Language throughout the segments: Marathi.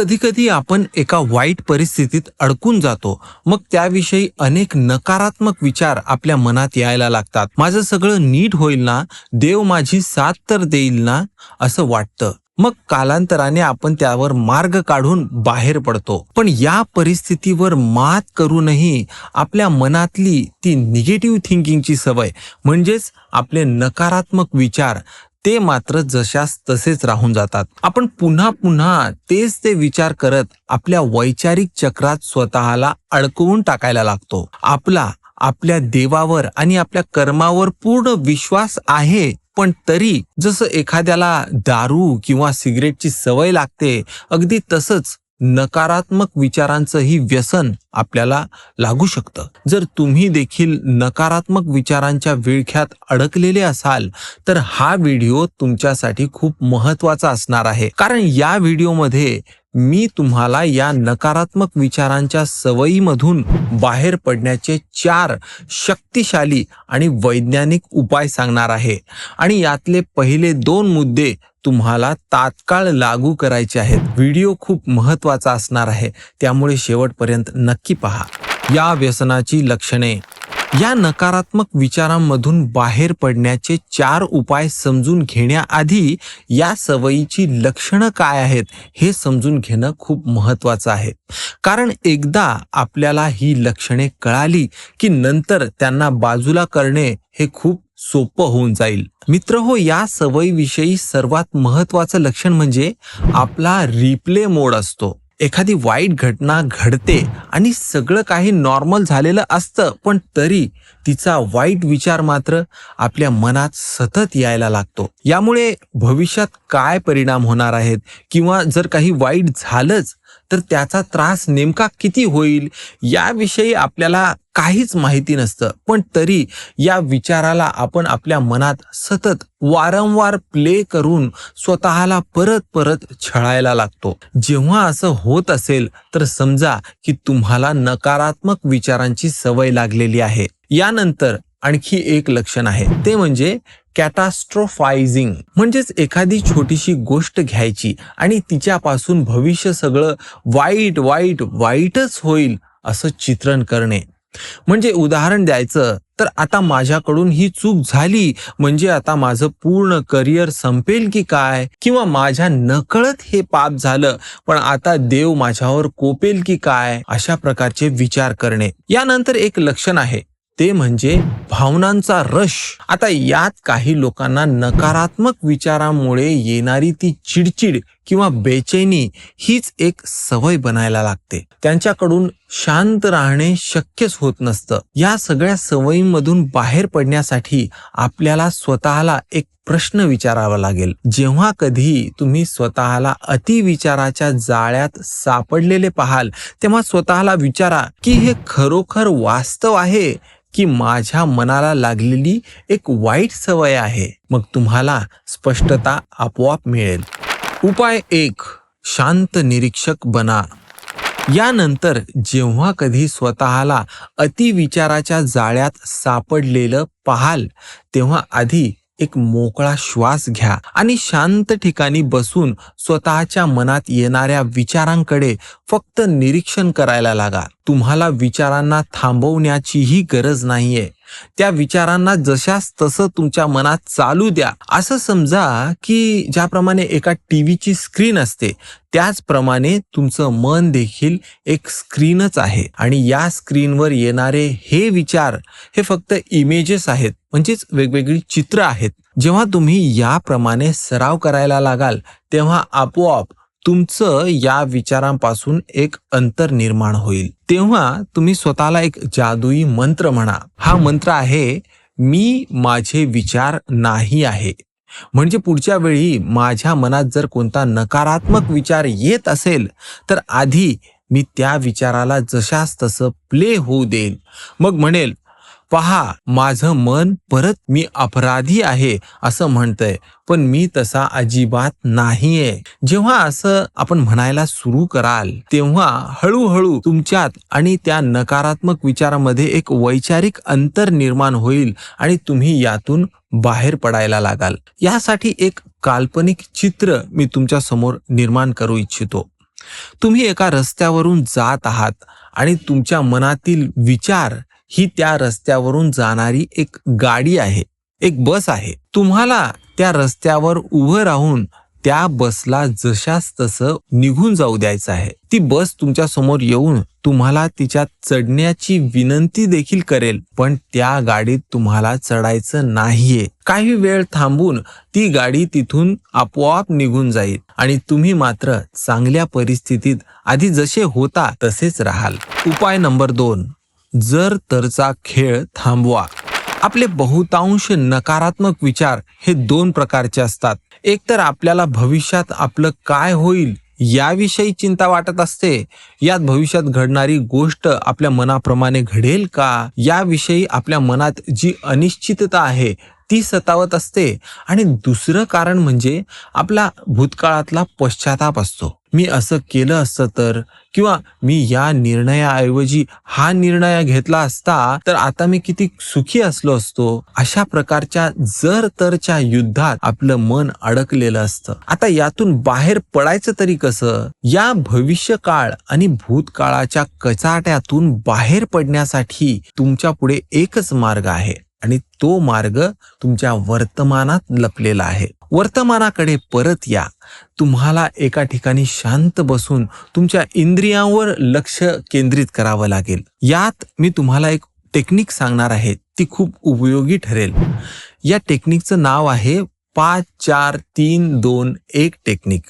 कधी कधी आपण एका वाईट परिस्थितीत अडकून जातो. मग त्याविषयी अनेक नकारात्मक विचार आपल्या मनात यायला लागतात. माझं सगळं नीट होईल ना? देव माझी साथ तर देईल ना? असं वाटतं. मग कालांतराने आपण त्यावर मार्ग काढून बाहेर पडतो. पण या परिस्थितीवर मात करूनही आपल्या मनातली ती निगेटिव्ह थिंकिंगची सवय म्हणजेच आपले नकारात्मक विचार ते मात्र जशास तसेच राहून जातात. आपण पुन्हा पुन्हा तेच ते विचार करत आपल्या वैचारिक चक्रात स्वतःला अडकवून टाकायला लागतो. आपला आपल्या देवावर आणि आपल्या कर्मावर पूर्ण विश्वास आहे पण तरी जसं एखाद्याला दारू किंवा सिगरेटची सवय लागते अगदी तसंच नकारात्मक विचारांचंही व्यसन आपल्याला लागू शकतं. जर तुम्ही देखील नकारात्मक विचारांच्या विळख्यात अडकलेले असाल तर हा व्हिडिओ तुमच्यासाठी खूप महत्त्वाचा असणार आहे. कारण या व्हिडिओमध्ये मी तुम्हाला या नकारात्मक विचारांच्या सवयीमधून बाहेर पडण्याचे चार शक्तिशाली आणि वैज्ञानिक उपाय सांगणार आहे. आणि यातले पहिले दोन मुद्दे तुम्हाला तात्काळ लागू करायचे आहेत. व्हिडिओ खूप महत्त्वाचा असणार आहे. त्यामुळे शेवटपर्यंत नक्की पहा. या व्यसनाची लक्षणे. या नकारात्मक विचारांमधून बाहेर पडण्याचे चार उपाय समजून घेण्याआधी या सवयीची लक्षणं काय आहेत हे समजून घेणं खूप महत्त्वाचं आहे. कारण एकदा आपल्याला ही लक्षणे कळाली की नंतर त्यांना बाजूला करणे हे खूप सोपं होऊन जाईल. मित्र हो या सवयीविषयी सर्वात महत्वाचं लक्षण म्हणजे आपला रिप्ले मोड असतो. एखादी वाईट घटना घडते आणि सगळं काही नॉर्मल झालेलं असतं पण तरी तिचा वाईट विचार मात्र आपल्या मनात सतत यायला लागतो. यामुळे भविष्यात काय परिणाम होणार आहेत? किंवा जर काही वाईट झालंच तर त्याचा त्रास नेमका किती होईल? याविषयी आपल्याला काहीच माहिती नसतं. पण तरी या विचाराला आपण आपल्या मनात सतत वारंवार प्ले करून स्वतःला परत परत छळायला लागतो. जेव्हा असं होत असेल तर समजा की तुम्हाला नकारात्मक विचारांची सवय लागलेली आहे. यानंतर आणखी एक लक्षण आहे. ते म्हणजे कॅटास्ट्रोफायझिंग. म्हणजेच एखादी छोटीशी गोष्ट घ्यायची आणि तिच्यापासून भविष्य सगळं वाईट वाईट वाईटच होईल असं चित्रण करणे. म्हणजे उदाहरण द्यायचं तर आता माझ्याकडून ही चूक झाली म्हणजे आता माझं पूर्ण करिअर संपेल की काय? किंवा माझ्या नकळत हे पाप झालं पण आता देव माझ्यावर कोपेल की काय? अशा प्रकारचे विचार करणे. यानंतर एक लक्षण आहे. ते म्हणजे भावनांचा रश. आता यात काही लोकांना नकारात्मक विचारामुळे येणारी ती चिडचिड किंवा बेचैनी हीच एक सवय बनायला लागते. त्यांच्याकडून शांत राहणे शक्यच होत नसतं. या सगळ्या सवयींमधून बाहेर पडण्यासाठी आपल्याला स्वतःला एक प्रश्न विचारावा लागेल. जेव्हा कधी तुम्ही स्वतःला अतिविचाराच्या जाळ्यात सापडलेले पाहाल तेव्हा स्वतःला विचारा की हे खरोखर वास्तव आहे की माझ्या मनाला लागलेली एक वाईट सवय आहे. मग तुम्हाला स्पष्टता आपोआप मिळेल. उपाय एक शांत निरीक्षक बना. यानंतर जेव्हा कधी स्वतःला अतिविचाराच्या जाळ्यात सापडलेलं पाहाल तेव्हा आधी एक मोकळा श्वास घ्या आणि शांत ठिकाणी बसून स्वतःच्या मनात येणाऱ्या विचारांकडे फक्त निरीक्षण करायला लागा. तुम्हाला विचारांना थांबवण्याचीही गरज नाहीये. त्या विचारांना जशास तसं तुमच्या मनात चालू द्या. असं समजा की ज्याप्रमाणे एका टी व्हीची स्क्रीन असते त्याचप्रमाणे तुमचं मन देखील एक स्क्रीनच आहे. आणि या स्क्रीनवर येणारे हे विचार हे फक्त इमेजेस आहेत. म्हणजेच वेगवेगळी चित्र आहेत. जेव्हा तुम्ही याप्रमाणे सराव करायला लागाल तेव्हा आपोआप तुमचं या विचारांपासून एक अंतर निर्माण होईल. तेव्हा तुम्ही स्वतःला एक जादुई मंत्र म्हणा. हा मंत्र आहे मी माझे विचार नाही आहे. म्हणजे पुढच्या वेळी माझ्या मनात जर कोणता नकारात्मक विचार येत असेल तर आधी मी त्या विचाराला जशास तसं प्ले होऊ देईल मग म्हणेल पहा माझं मन परत मी अपराधी आहे असं म्हणतंय. पण मी तसा अजिबात नाहीये. जेव्हा असं आपण म्हणायला सुरू कराल तेव्हा हळूहळू तुमच्यात आणि त्या नकारात्मक विचारामध्ये एक वैचारिक अंतर निर्माण होईल आणि तुम्ही यातून बाहेर पडायला लागाल. यासाठी एक काल्पनिक चित्र मी तुमच्यासमोर निर्माण करू इच्छितो. तुम्ही एका रस्त्यावरून जात आहात आणि तुमच्या मनातील विचार ही त्या रस्त्यावरून जाणारी एक गाडी आहे एक बस आहे. तुम्हाला त्या रस्त्यावर उभं राहून त्या बसला जशास तसं निघून जाऊ द्यायचं आहे. ती बस तुमच्यासमोर येऊन तुम्हाला तिच्या चढण्याची विनंती देखील करेल पण त्या गाडीत तुम्हाला चढायचं नाहीये. काही वेळ थांबून ती गाडी तिथून आपोआप निघून जाईल आणि तुम्ही मात्र चांगल्या परिस्थितीत आधी जसे होता तसेच राहाल. उपाय नंबर दोन. जर तरचा खेळ थांबवा. आपले बहुतांश नकारात्मक विचार हे दोन प्रकारचे असतात. एक तर आपल्याला भविष्यात आपलं काय होईल याविषयी चिंता वाटत असते. यात भविष्यात घडणारी गोष्ट आपल्या मनाप्रमाणे घडेल का? याविषयी आपल्या मनात जी अनिश्चितता आहे ती सतावत असते. आणि दुसरं कारण म्हणजे आपला भूतकाळातला पश्चाताप असतो. मी असं केलं असतं तर किंवा मी या निर्णयाऐवजी हा निर्णय घेतला असता तर आता मी किती सुखी असलो असतो. अशा प्रकारच्या जर तरच्या युद्धात आपलं मन अडकलेलं असतं. आता यातून बाहेर पडायचं तरी कसं? या भविष्यकाळ आणि भूतकाळाच्या कचाट्यातून बाहेर पडण्यासाठी तुमच्यापुढे एकच मार्ग आहे. आणि तो मार्ग तुमच्या वर्तमानात लपलेला आहे. वर्तमानाकडे परत या. तुम्हाला एका ठिकाणी शांत बसून तुमच्या इंद्रियांवर लक्ष केंद्रित करावं लागेल. यात मी तुम्हाला एक टेक्निक सांगणार आहे. ती खूप उपयोगी ठरेल. या टेक्निकचं नाव आहे पाच चार तीन दोन एक टेक्निक.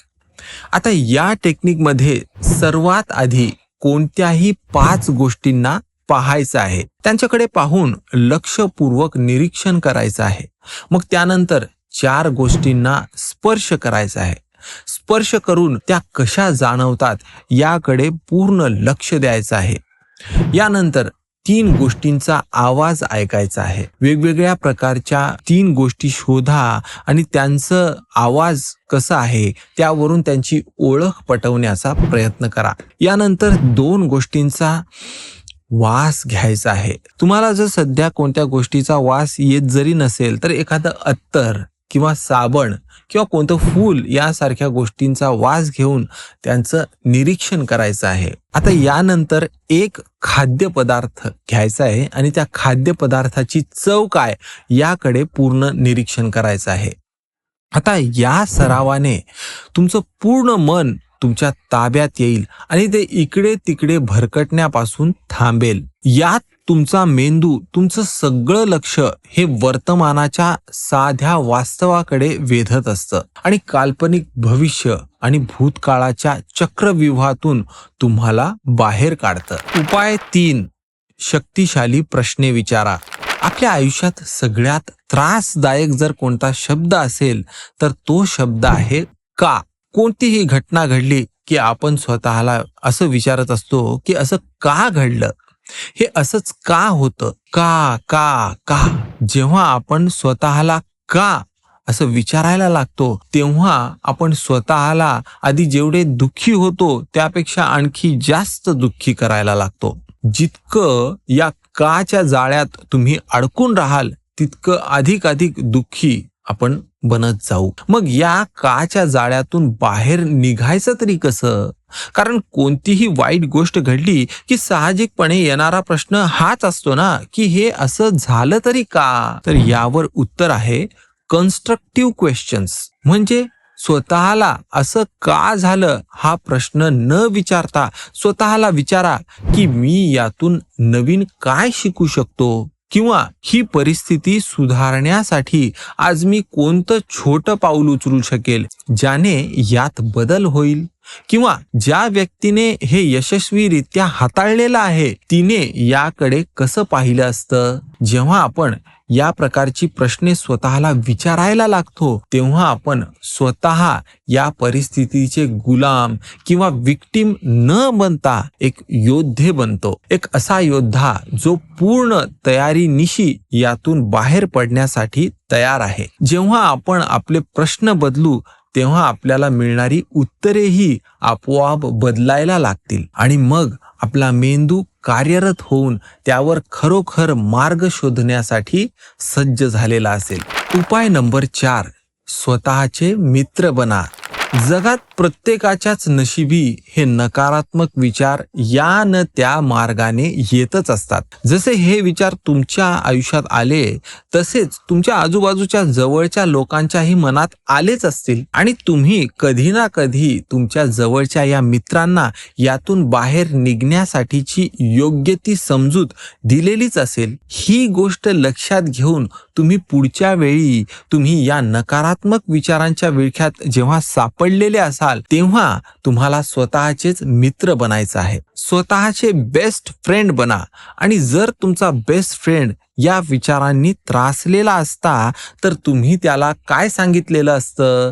आता या टेक्निकमध्ये सर्वात आधी कोणत्याही पाच गोष्टींना पाहायचं आहे. त्यांच्याकडे पाहून लक्षपूर्वक निरीक्षण करायचं आहे. मग त्यानंतर चार गोष्टींना स्पर्श करायचा आहे. स्पर्श करून त्या कशा जाणवतात याकडे पूर्ण लक्ष द्यायचं आहे. यानंतर तीन गोष्टींचा आवाज ऐकायचा आहे. वेगवेगळ्या प्रकारच्या तीन गोष्टी शोधा आणि त्यांचं आवाज कसा आहे त्यावरून त्यांची ओळख पटवण्याचा प्रयत्न करा. यानंतर दोन गोष्टींचा वास घ्यायचा आहे. तुम्हाला जर सध्या कोणत्या गोष्टीचा वास येत जरी नसेल तर एखादं अत्तर किंवा साबण किंवा कोणतं फूल यासारख्या गोष्टींचा वास घेऊन त्यांचं निरीक्षण करायचं आहे. आता यानंतर एक खाद्यपदार्थ घ्यायचा आहे आणि त्या खाद्यपदार्थाची चव काय याकडे पूर्ण निरीक्षण करायचं आहे. आता या सरावाने तुमचं पूर्ण मन तुमच्या ताब्यात येईल आणि ते इकडे तिकडे भरकटण्यापासून थांबेल. यात तुमचा मेंदू तुमचं सगळं लक्ष हे वर्तमानाच्या साध्या वास्तवाकडे वेधत असतं. आणि काल्पनिक भविष्य आणि भूतकाळाच्या चक्रव्यूहातून तुम्हाला बाहेर काढतं. उपाय तीन. शक्तिशाली प्रश्ने विचारा. आपल्या आयुष्यात सगळ्यात त्रासदायक जर कोणता शब्द असेल तर तो शब्द आहे का? कोणतीही घटना घडली की आपण स्वतःला असं विचारत असतो की असं का घडलं? हे असंच का होतं? का का का? जेव्हा आपण स्वतःला का असं विचारायला लागतो तेव्हा आपण स्वतःला आधी जेवढे दुःखी होतो त्यापेक्षा आणखी जास्त दुःखी करायला लागतो. जितकं या काच्या जाळ्यात तुम्ही अडकून राहाल तितकं अधिक अधिक दुःखी आपण बनत जाऊ. मग या काच्या जाळ्यातून बाहेर निघायचं तरी कसं? कारण कोणतीही वाईट गोष्ट घडली की साहजिकपणे येणारा प्रश्न हाच असतो ना की हे असं झालं तरी का? तर यावर उत्तर आहे कन्स्ट्रक्टिव्ह क्वेश्चन्स म्हणजे स्वतःला असं का झालं हा प्रश्न न विचारता स्वतःला विचारा की मी यातून नवीन काय शिकू शकतो? किंवा ही परिस्थिती सुधारण्यासाठी आज मी कोणतं छोटं पाऊल उचलू शकेल ज्याने यात बदल होईल? किंवा ज्या व्यक्तीने हे यशस्वीरित्या हाताळलेलं आहे तिने याकडे कसं पाहिलं असतं? जेव्हा आपण या प्रकारची प्रश्ने स्वतःला विचारायला लागतो तेव्हा आपण स्वतः या परिस्थितीचे गुलाम किंवा विक्टीम न बनता एक योद्धे बनतो. एक असा योद्धा जो पूर्ण तयारीनिशी यातून बाहेर पडण्यासाठी तयार आहे. जेव्हा आपण आपले प्रश्न बदलू तेव्हा आपल्याला मिळणारी उत्तरेही आपोआप बदलायला लागतील. आणि मग आपला मेंदू कार्यरत होऊन त्यावर खरोखर मार्ग शोधण्यासाठी सज्ज झालेला असेल. उपाय नंबर चार स्वतःचे मित्र बना. जगात प्रत्येकाच्याच नशिबी हे नकारात्मक विचार या न त्या मार्गाने येतच असतात. जसे हे विचार तुमच्या आयुष्यात आले तसेच तुमच्या आजूबाजूच्या जवळच्या लोकांच्याही मनात आलेच असतील. आणि तुम्ही कधी ना कधी तुमच्या जवळच्या या मित्रांना यातून बाहेर निघण्यासाठीची योग्य ती समजूत दिलेलीच असेल. ही गोष्ट लक्षात घेऊन तुम्ही पुढच्या वेळी तुम्ही या नकारात्मक विचारांच्या विळख्यात जेव्हा सापडलेले असाल तेव्हा तुम्हाला स्वतःचेच मित्र बनायचं आहे. स्वतःचे बेस्ट फ्रेंड बना. आणि जर तुमचा बेस्ट फ्रेंड या विचारांनी त्रासलेला असता तर तुम्ही त्याला काय सांगितलेलं असतं?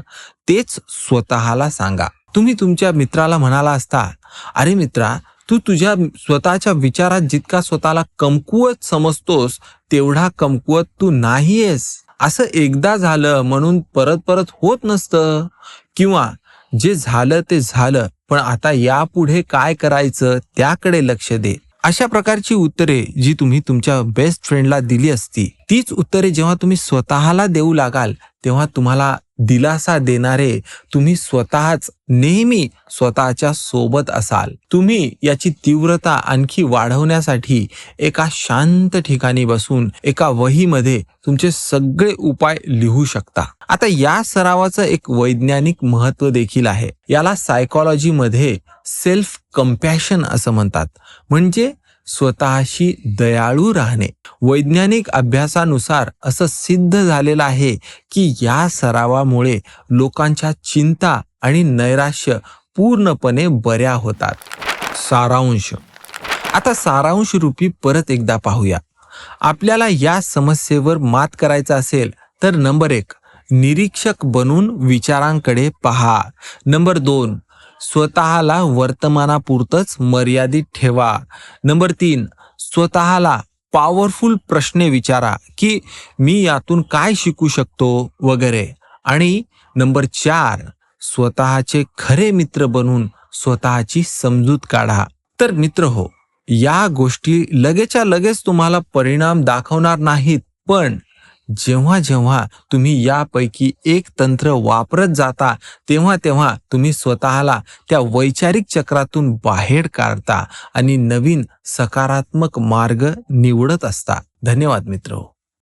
तेच स्वतःला सांगा. तुम्ही तुमच्या मित्राला म्हणाला असता अरे मित्रा तू तुझ्या स्वतःच्या विचारात जितका स्वतःला कमकुवत समजतोस तेवढा कमकुवत तू नाहीयेस. असं एकदा झालं म्हणून परत परत होत नसतं. किंवा जे झालं ते झालं पण आता यापुढे काय करायचं त्याकडे लक्ष दे. अशा प्रकारची उत्तरे जी तुम्ही तुमच्या बेस्ट फ्रेंडला दिली असती. तीच उत्तरे जेव्हा तुम्ही स्वतःला देऊ लागाल तेव्हा तुम्हाला दिलासा देणारे तुम्ही स्वतःच नेहमी स्वतःच्या सोबत असाल. तुम्ही याची तीव्रता आणखी वाढवण्यासाठी एका शांत ठिकाणी बसून एका वहीमध्ये तुमचे सगळे उपाय लिहू शकता. आता या सरावाचं एक वैज्ञानिक महत्त्व देखील आहे. याला सायकॉलॉजीमध्ये सेल्फ कम्पॅशन असं म्हणतात. म्हणजे स्वतःशी दयाळू राहणे. वैज्ञानिक अभ्यासानुसार असं सिद्ध झालेलं आहे की या सरावामुळे लोकांच्या चिंता आणि नैराश्य पूर्णपणे बऱ्या होतात. सारांश. आता सारांश रूपी परत एकदा पाहूया. आपल्याला या समस्येवर मात करायचं असेल तर नंबर एक निरीक्षक बनून विचारांकडे पहा. नंबर दोन स्वतःला वर्तमानापुरतच मर्यादित ठेवा. नंबर तीन स्वतःला पॉवरफुल प्रश्न विचारा की मी यातून काय शिकू शकतो वगैरे. आणि नंबर चार स्वतःचे खरे मित्र बनून स्वतःची समजूत काढा. तर मित्र हो या गोष्टी लगेच्या लगेच तुम्हाला परिणाम दाखवणार नाहीत पण जेव्हा जेव्हा तुम्ही यापैकी एक तंत्र वापरत जाता तेव्हा तेव्हा तुम्ही स्वतःला त्या वैचारिक चक्रातून बाहेर काढता आणि नवीन सकारात्मक मार्ग निवडत असता. धन्यवाद मित्र.